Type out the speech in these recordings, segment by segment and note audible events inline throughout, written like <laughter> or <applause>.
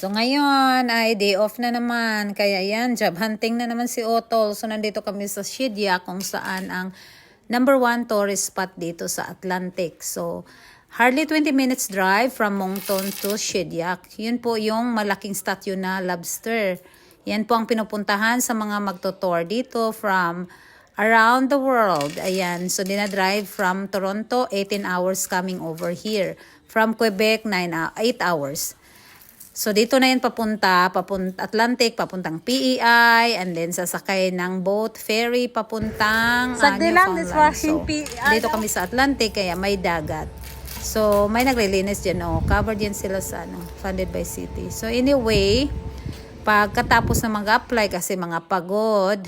So ngayon ay day off na naman. Kaya yan, job hunting na naman si Otol. So nandito kami sa Shidya kung saan ang number one tourist spot dito sa Atlantic. So hardly 20 minutes drive from Moncton to Shidyak. Yun po yung malaking statue na lobster. Yan po ang pinupuntahan sa mga magtotour dito from around the world. Ayan, so dinadrive from Toronto, 18 hours coming over here. From Quebec, 9 8 hours. So dito na yan papunta, papunta Atlantic, papuntang PEI, and then sasakay ng boat, ferry, papuntang ah, lang, this Newfoundland. So, PEI, Dito kami sa Atlantic, kaya may dagat. So may naglilinis dyan, oh. covered yan sila sa ano, funded by city. So anyway, pagkatapos na mag-apply kasi mga pagod,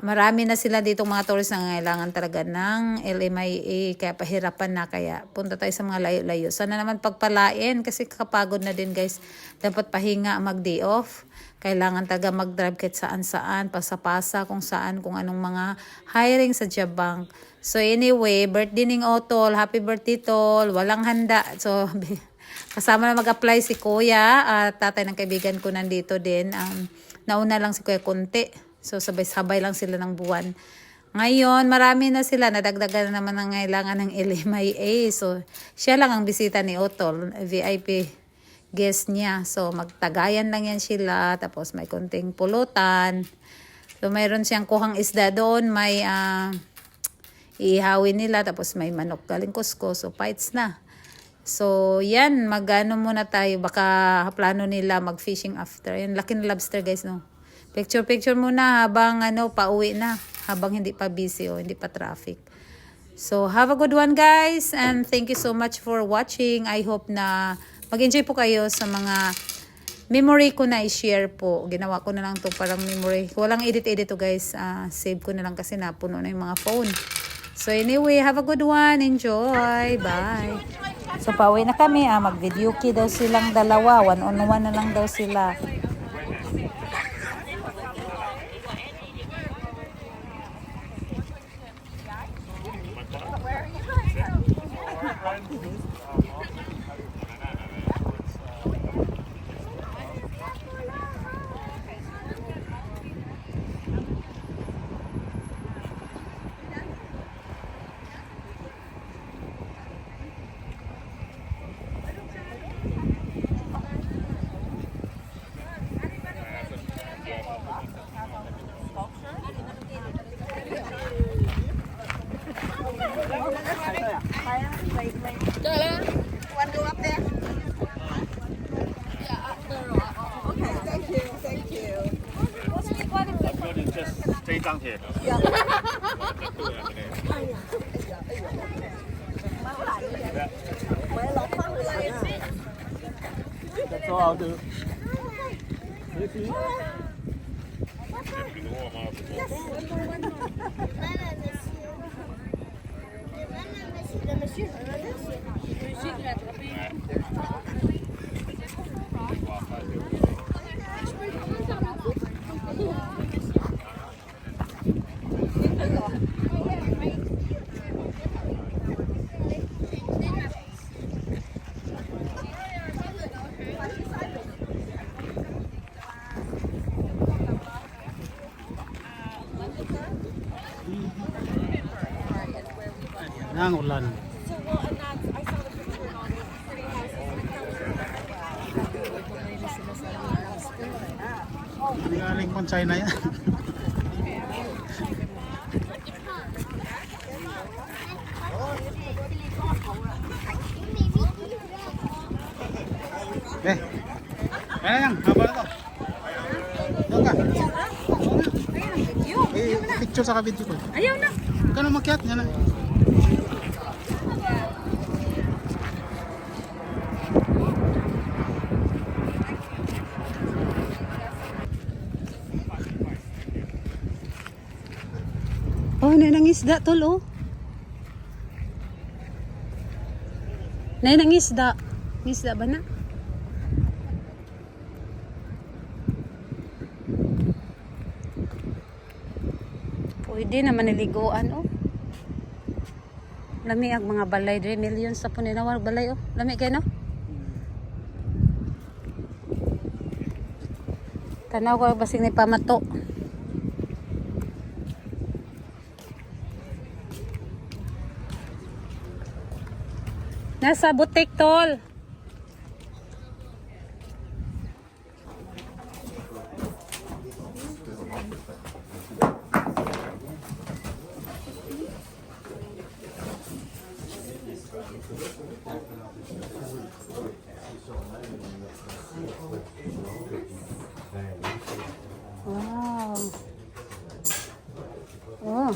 marami na sila dito mga tourists na kailangan talaga ng LMIA kaya pahirapan na kaya punta tayo sa mga layo-layo. Sana naman pagpalain kasi kakapagod na din guys. Dapat pahinga mag day off. Kailangan talaga mag-drive kahit saan-saan, pasapasa kung saan, kung anong mga hiring sa job bank. So anyway, birthday ning Otol. Happy birthday Tol. Walang handa. So <laughs> kasama na mag-apply si Kuya at tatay ng kaibigan ko nandito din. Um, nauna lang si Kuya Kunti. So sabay-sabay lang sila ng buwan. Ngayon, marami na sila. Nadagdagan na naman ang kailangan ng LMIA. So, siya lang ang bisita ni Otol, VIP guest niya. So, magtagayan lang yan sila. Tapos, may konting pulutan. So, mayroon siyang kuhang isda doon. May ah, iihawin nila. Tapos, may manok galing kusko. So, fights na. So, yan. Magano muna tayo. Baka plano nila mag-fishing after. Yan, laki ng lobster guys, no? Picture-picture muna habang ano, pauwi na. Habang hindi pa busy o hindi pa traffic. So, have a good one guys. And thank you so much for watching. I hope na mag-enjoy po kayo sa mga memory ko na i-share po. Ginawa ko na lang to parang memory. Walang edit-edit to guys. Ah, save ko na lang kasi napuno na yung mga phone. So anyway, have a good one. Enjoy. Bye. So pauwi na kami. Ah, mag-video key daw silang dalawa. One on one na lang daw sila. zo oud is. Ricky? Monsieur, monsieur, monsieur, monsieur, Nang ulan. Galing pang China yan. Eh, kaya yan, haba na to. Doon ka. Eh, picture sa kabidyo ko. Ayaw na. Huwag ka na makiat, yan na. Oh, na nang isda tol oh. Na nang isda. Isda ba na? Pwede naman niliguan oh. Lami ang mga balay dre millions sa puninawar balay oh. Lami kay no? Tanaw ko basing ni pamato. Nasa butik tol. Wow. Oh.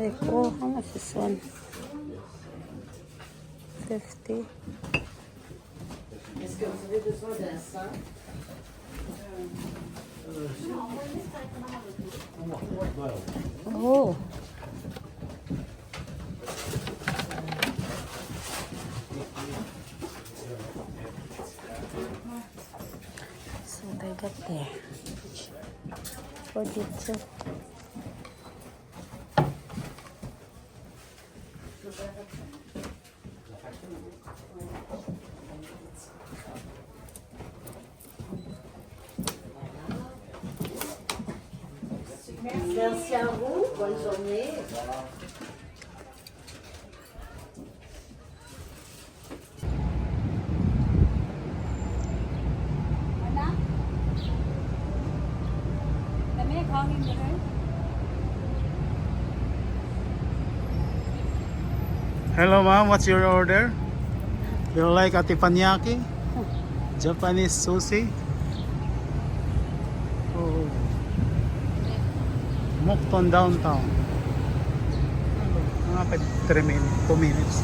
Sick. Oh, how much is one? 50. Oh. So they got there. Forty-two. Merci à vous, bonne journée. Anak? Dami hangin dito. Hello ma'am, what's your order? <laughs> You like a teppanyaki? <laughs> Japanese sushi? Mukton downtown. Mga 3 minutes, 2 minutes.